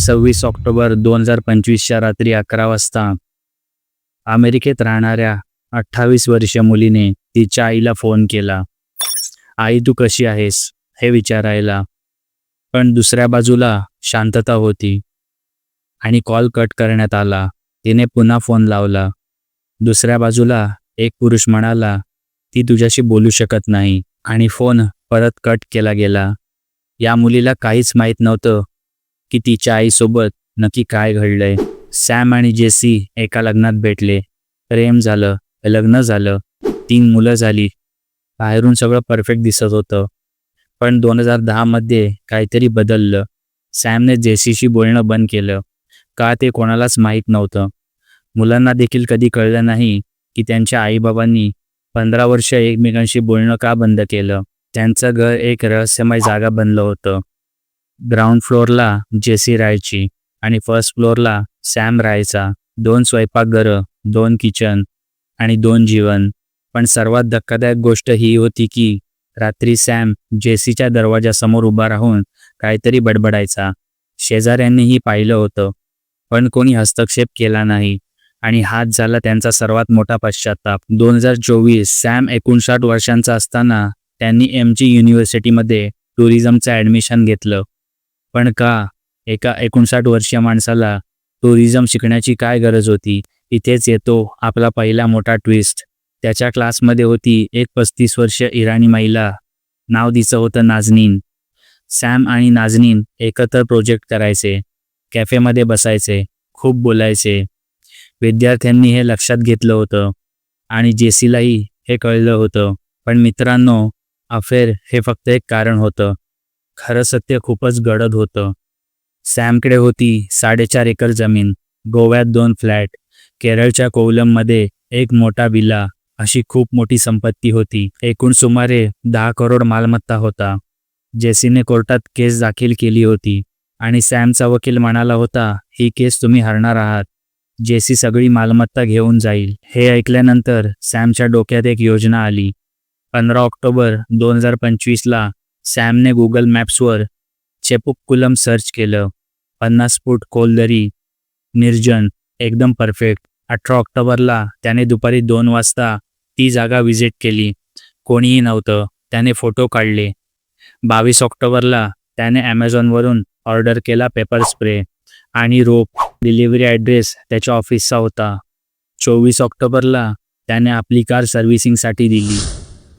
सव्वीस ऑक्टोबर दोन हजार पंचवीसच्या रात्री अकरा वाजता अमेरिकेत राहणाऱ्या अठ्ठावीस वर्षीय मुलीने तिच्या आईला फोन केला. आई तू कशी आहेस हे विचारायला. पण दुसऱ्या बाजूला शांतता होती आणि कॉल कट करण्यात आला. तिने पुन्हा फोन लावला. दुसऱ्या बाजूला एक पुरुष म्हणाला ती तुझ्याशी बोलू शकत नाही. आणि फोन परत कट केला गेला. या मुलीला काहीच माहीत नव्हतं की तिच्या आईसोबत नक्की काय घडलंय? सॅम आणि जेसी एका लग्नात भेटले. प्रेम झालं लग्न झालं. तीन मुलं झाली. बाहेरून सगळं परफेक्ट दिसत होतं. पण दोन हजार दहामध्ये काहीतरी बदललं. सॅमने जेसीशी बोलणं बंद केलं. का ते कोणालाच माहीत नव्हतं. मुलांना देखील कधी कळलं नाही की त्यांच्या आईबाबांनी पंधरा वर्ष एकमेकांशी बोलणं का बंद केलं. त्यांचं घर एक रहस्यमय जागा बनलं होतं. ग्राउंड फ्लोअरला जेसी राहायची आणि फर्स्ट फ्लोअरला सॅम राहायचा. दोन स्वयंपाकघरं दोन किचन आणि दोन जीवन पण सर्वात धक्कादायक गोष्ट ही होती की रात्री सॅम जेसीच्या दरवाजासमोर उभा राहून काहीतरी बडबडायचा. शेजाऱ्यांनीही पाहिलं होतं पण कोणी हस्तक्षेप केला नाही आणि हाच झाला त्यांचा सर्वात मोठा पश्चाताप. दोन हजार चोवीस सॅम एकोणसाठ वर्षांचा असताना त्यांनी एम जी युनिव्हर्सिटीमध्ये टुरिझमचं ॲडमिशन घेतलं. पण का एका एकोणसाठ वर्षीय माणसाला टुरिझम शिकण्याची काय गरज होती? इथेच येतो आपला पहिला मोठा ट्विस्ट त्याच्या क्लासमध्ये होती एक पस्तीस वर्ष इराणी महिला नाव तिचं होतं नाझनीन सॅम आणि नाझनीन एकत्र प्रोजेक्ट करायचे. कॅफेमध्ये बसायचे खूप बोलायचे. विद्यार्थ्यांनी हे लक्षात घेतलं होतं. आणि जेसीलाही हे कळलं होतं. पण मित्रांनो अफेअर हे फक्त एक कारण होतं. खरं सत्य खूपच गडद होतं. सॅमकडे होती साडेचार एकर जमीन गोव्यात दोन फ्लॅट केरळच्या कोवलममध्ये एक मोठा विला अशी खूप मोठी संपत्ती होती. एकूण सुमारे दहा करोड मालमत्ता होता जेसीने कोर्टात केस दाखल केली होती. आणि सॅमचा वकील म्हणाला होता ही केस तुम्ही हरणार आहात. जेसी सगळी मालमत्ता घेऊन जाईल. हे ऐकल्यानंतर सॅमच्या डोक्यात एक योजना आली. पंधरा ऑक्टोबर दोन हजार पंचवीसला सॅमने गुगल मॅप्सवर चेपुक्कुलम सर्च केलं. पन्नास फूट कोलदरी निर्जन एकदम परफेक्ट अठरा ऑक्टोबरला त्याने दुपारी दोन वाजता ती जागा व्हिजिट केली. कोणीही नव्हतं त्याने फोटो काढले. बावीस ऑक्टोबरला त्याने ॲमेझॉनवरून ऑर्डर केला पेपर स्प्रे आणि रोप डिलिव्हरी ॲड्रेस त्याच्या ऑफिसचा होता. चोवीस ऑक्टोबरला त्याने आपली कार सर्व्हिसिंगसाठी दिली.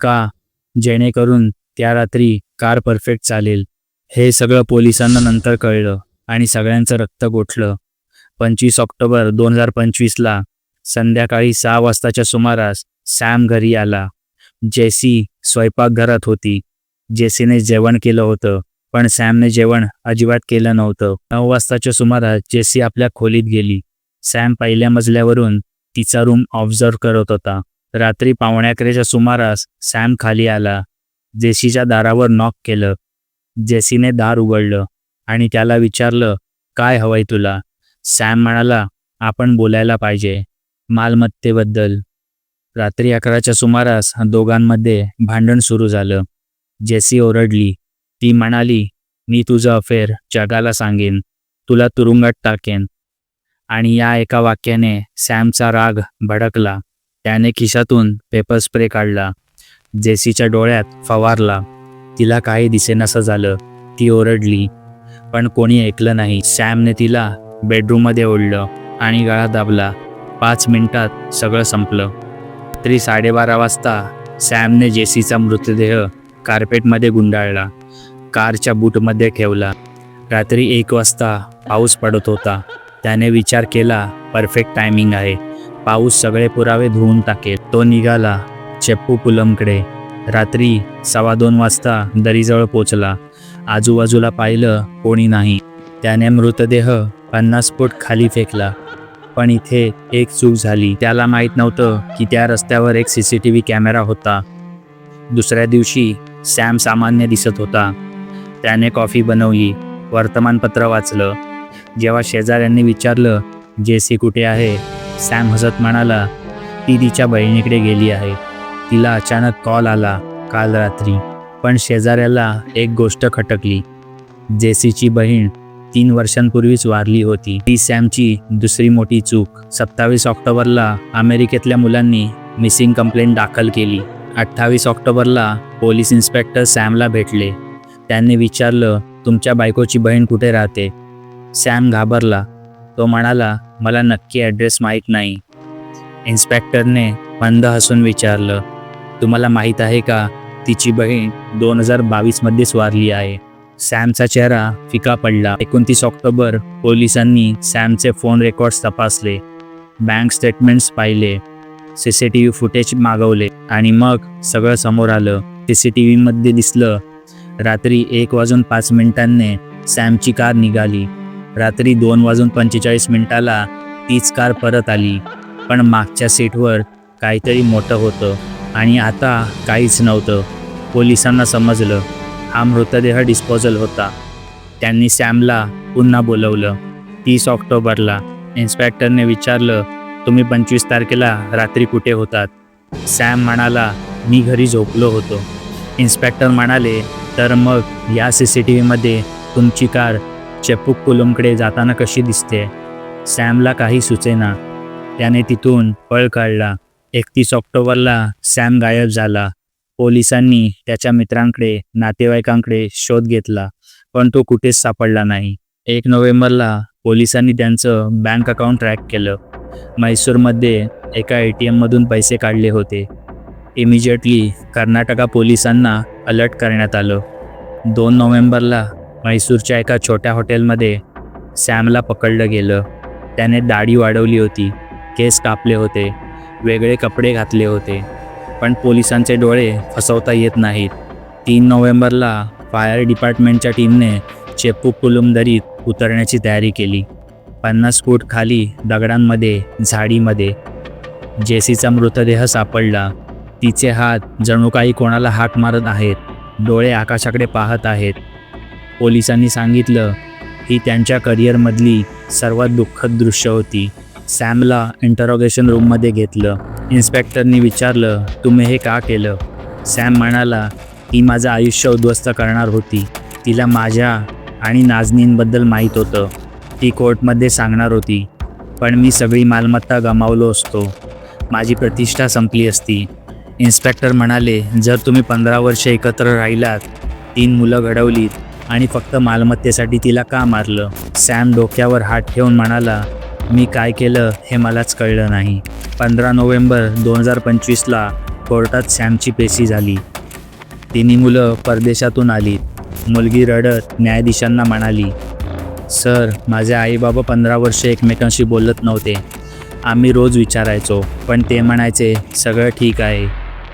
का? जेणेकरून त्या रात्री कार परफेक्ट चालेल हे सगळं पोलिसांना नंतर कळलं आणि सगळ्यांचं रक्त गोठलं. पंचवीस ऑक्टोबर दोन हजार पंचवीसला संध्याकाळी सहा वाजताच्या सुमारास सॅम घरी आला. जेसी स्वयंपाकघरात होती. जेसीने जेवण केलं होतं पण सॅमने जेवण अजिबात केलं नव्हतं. नऊ वाजताच्या सुमारास जेसी आपल्या खोलीत गेली. सॅम पहिल्या मजल्यावरून तिचा रूम ऑब्झर्व करत होता. रात्री पावण्याकरेच्या सुमारास सॅम खाली आला. जेसीच्या दारावर नॉक केलं. जेसीने दार उघडलं आणि त्याला विचारलं काय हवंय तुला? सॅम म्हणाला आपण बोलायला पाहिजे मालमत्तेबद्दल. रात्री अकराच्या सुमारास दोघांमध्ये भांडण सुरू झालं. जेसी ओरडली. ती म्हणाली मी तुझं अफेअर जगाला सांगेन. तुला तुरुंगात टाकेन. आणि या एका वाक्याने सॅमचा राग भडकला. त्याने खिशातून पेपर स्प्रे काढला. जेसीच्या डोळ्यात फवारला. तिला काही दिसेनासं झालं. ती ओरडली. पण कोणी ऐकलं नाही. सॅमने तिला बेडरूममध्ये ओढलं आणि गळा दाबला. पाच मिनिटात सगळं संपलं. रात्री साडेबारा वाजता सॅमने जेसीचा मृतदेह कार्पेटमध्ये गुंडाळला. कारच्या बूटमध्ये ठेवला. रात्री एक वाजता पाऊस पडत होता. त्याने विचार केला परफेक्ट टायमिंग आहे. पाऊस सगळे पुरावे धुवून टाकेल. तो निघाला. चेप्पूपुलमकडे रात्री सव्वा दोन वाजता दरीजवळ पोचला. आजूबाजूला पाहिलं कोणी नाही. त्याने मृतदेह पन्नास फूट खाली फेकला. पण इथे एक चूक झाली. त्याला माहीत नव्हतं की त्या रस्त्यावर एक C C T V camera होता. दुसऱ्या दिवशी सॅम सामान्य दिसत होता. त्याने कॉफी बनवली वर्तमानपत्र वाचलं. जेव्हा शेजाऱ्यांनी विचारलं जेसी कुठे आहे? सॅम हसत म्हणाला ती तिच्या बहिणीकडे गेली आहे. तिला अचानक कॉल आला काल रात्री. पण शेजाऱ्याला एक गोष्ट खटकली. जेसीची बहीण तीन वर्षांपूर्वीच वारली होती. ती सॅमची दुसरी मोठी चूक. सत्तावीस ऑक्टोबरला अमेरिकेतल्या मुलांनी मिसिंग कंप्लेंट दाखल केली. अठ्ठावीस ऑक्टोबरला पोलीस इन्स्पेक्टर सॅमला भेटले. त्यांनी विचारलं तुमच्या बायकोची बहीण कुठे राहते? सॅम घाबरला. तो म्हणाला मला नक्की ॲड्रेस माहीत नाही. इन्स्पेक्टरने मंद हसून विचारलं तुम्हाला माहीत आहे का? तिची बहीण दोन हजार बावीसमध्ये स्वारली आहे. सॅमचा चेहरा फिका पडला. एकोणतीस ऑक्टोबर पोलिसांनी सॅमचे फोन रेकॉर्ड्स तपासले. बँक स्टेटमेंट्स पाहिले. C C T V footage मागवले आणि मग सगळं समोर आलं. सी सी टी व्हीमध्ये दिसलं रात्री एक वाजून पाच मिनिटांनी सॅमची कार निघाली. रात्री दोन वाजून पंचेचाळीस मिनिटाला तीच कार परत आली. पण मागच्या सीटवर काहीतरी मोठं होतं. आणि आता काहीच नव्हतं. पोलिसांना समजलं हा मृतदेह डिस्पोजल होता. त्यांनी सॅमला पुन्हा बोलवलं. तीस ऑक्टोबरला इन्स्पेक्टरने विचारलं तुम्ही पंचवीस तारखेला रात्री कुठे होतात? सॅम म्हणाला मी घरी झोपलो होतो. इन्स्पेक्टर म्हणाले तर मग या सी सी टी व्हीमध्ये तुमची कार चेपुकुलमकडे जाताना कशी दिसते? सॅमला काही सुचेना. त्याने तिथून पळ काढला. एकतीस ऑक्टोबरला सॅम गायब झाला. पोलिसांनी त्याच्या मित्रांकडे नातेवाईकांकडे शोध घेतला पण तो कुठेच सापडला नाही. एक नोव्हेंबरला पोलिसांनी त्यांचं बँक अकाउंट ट्रॅक केलं. म्हैसूरमध्ये एका ए टी एममधून पैसे काढले होते. इमिजिएटली कर्नाटका पोलिसांना अलर्ट करण्यात आलं. दोन नोव्हेंबरला म्हैसूरच्या एका छोट्या हॉटेलमध्ये सॅमला पकडलं गेलं. त्याने दाढी वाढवली होती. केस कापले होते. वेगळे कपडे घातले होते पण पोलिसांचे डोळे फसवता येत नाहीत. तीन नोव्हेंबरला फायर डिपार्टमेंटच्या टीमने चेप्पू कुलुमदरीत उतरण्याची तयारी केली. पन्नास फूट खाली दगडांमध्ये झाडीमध्ये. जेसीचा मृतदेह सापडला. तिचे हात जणू काही कोणाला हाक मारत आहेत डोळे आकाशाकडे पाहत आहेत. पोलिसांनी सांगितलं ही त्यांच्या करिअरमधली सर्वात दुःखद दृश्य होती. सॅमला इंटरोगेशन रूममध्ये घेतलं. इन्स्पेक्टरनी विचारलं तुम्ही हे का केलं? सॅम म्हणाला ती माझं आयुष्य उद्ध्वस्त करणार होती. तिला माझ्या आणि नाजनींबद्दल माहीत होतं. ती कोर्टमध्ये सांगणार होती. पण मी सगळी मालमत्ता गमावलो असतो. माझी प्रतिष्ठा संपली असती. इन्स्पेक्टर म्हणाले जर तुम्ही पंधरा वर्ष एकत्र राहिलात तीन मुलं घडवलीत आणि फक्त मालमत्तेसाठी तिला का मारलं? सॅम डोक्यावर हात ठेवून म्हणाला मी काय केलं हे मलाच कळलं नाही. पंधरा नोव्हेंबर दोन हजार पंचवीसला कोर्टात सॅमची पेशी झाली. तिन्ही मुलं परदेशातून आली. मुलगी रडत न्यायाधीशांना म्हणाली सर माझे आईबाबा पंधरा वर्ष एकमेकांशी बोलत नव्हते. आम्ही रोज विचारायचो पण ते म्हणायचे सगळं ठीक आहे.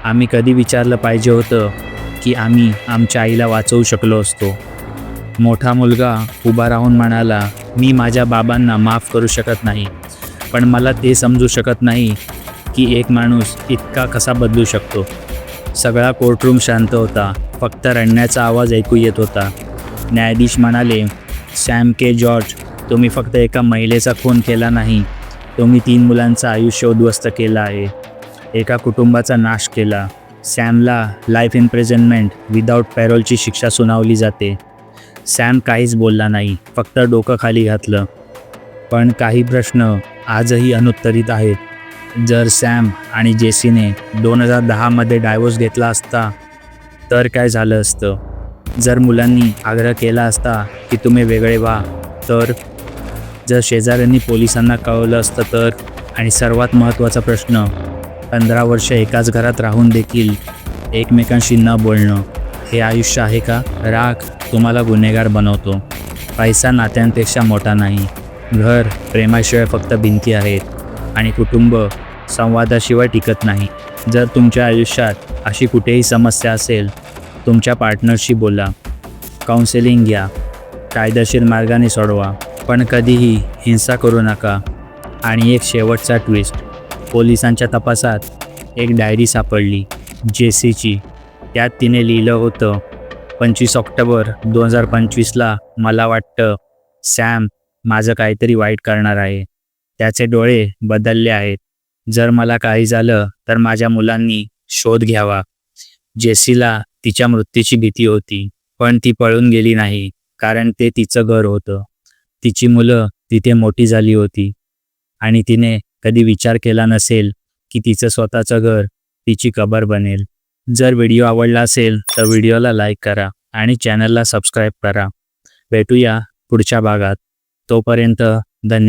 आम्ही कधी विचारलं पाहिजे होतं की आम्ही आमच्या आईला वाचवू शकलो असतो. मोठा मुलगा उभा राहून म्हणाला मी माझ्या बाबांना माफ करू शकत नाही पण मला ते समजू शकत नाही की एक माणूस इतका कसा बदलू शकतो. सगळा कोर्टरूम शांत होता. फक्त रडण्याचा आवाज ऐकू येत होता. न्यायाधीश म्हणाले सॅम के जॉर्ज तुम्ही फक्त एका महिलेचा खून केला नाही तुम्ही तीन मुलांचं आयुष्य उद्ध्वस्त केलं आहे. एका कुटुंबाचा नाश केला. सॅमला लाईफ इम्प्रेझनमेंट विदाऊट पॅरोलची शिक्षा सुनावली जाते. सॅम काहीच बोलला नाही फक्त डोकं खाली घातलं. पण काही प्रश्न आजही अनुत्तरित आहेत. जर सॅम आणि जेसीने दोन हजार दहामध्ये डायव्होर्स घेतला असता तर काय झालं असतं? जर मुलांनी आग्रह केला असता की तुम्ही वेगळे व्हा तर? जर शेजाऱ्यांनी पोलिसांना कळवलं असतं तर? आणि सर्वात महत्त्वाचा प्रश्न पंधरा वर्ष एकाच घरात राहून देखील एकमेकांशी न बोलणं. हे आयुष्य आहे का? राग तुम्हाला गुन्हेगार बनवतो. पैसा नात्यांपेक्षा मोठा नाही. घर प्रेमाशिवाय फक्त भिंती आहेत. आणि कुटुंब संवादाशिवाय टिकत नाही. जर तुमच्या आयुष्यात अशी कुठेही समस्या असेल तुमच्या पार्टनरशी बोला. काउन्सिलिंग घ्या. कायदेशीर मार्गाने सोडवा. पण कधीही हिंसा करू नका. आणि एक शेवटचा ट्विस्ट पोलिसांच्या तपासात एक डायरी सापडली. जेसीची त्यात तिने लिहिलं होतं पंचवीस ऑक्टोबर दोन हजार पंचवीसला मला वाटतं सॅम माझं काहीतरी वाईट करणार आहे. त्याचे डोळे बदलले आहेत. जर मला काही झालं तर माझ्या मुलांनी शोध घ्यावा. जेसीला तिच्या मृत्यूची भीती होती पण ती पळून गेली नाही कारण ते तिचं घर होतं. तिची मुलं तिथे मोठी झाली होती आणि तिने कधी विचार केला नसेल की तिचं स्वतःचं घर तिची कबर बनेल. जर व्हिडिओ आवडला असेल तर व्हिडिओला लाईक करा आणि चॅनलला सबस्क्राईब करा. भेटूया पुढच्या भागात. तोपर्यंत धन्यवाद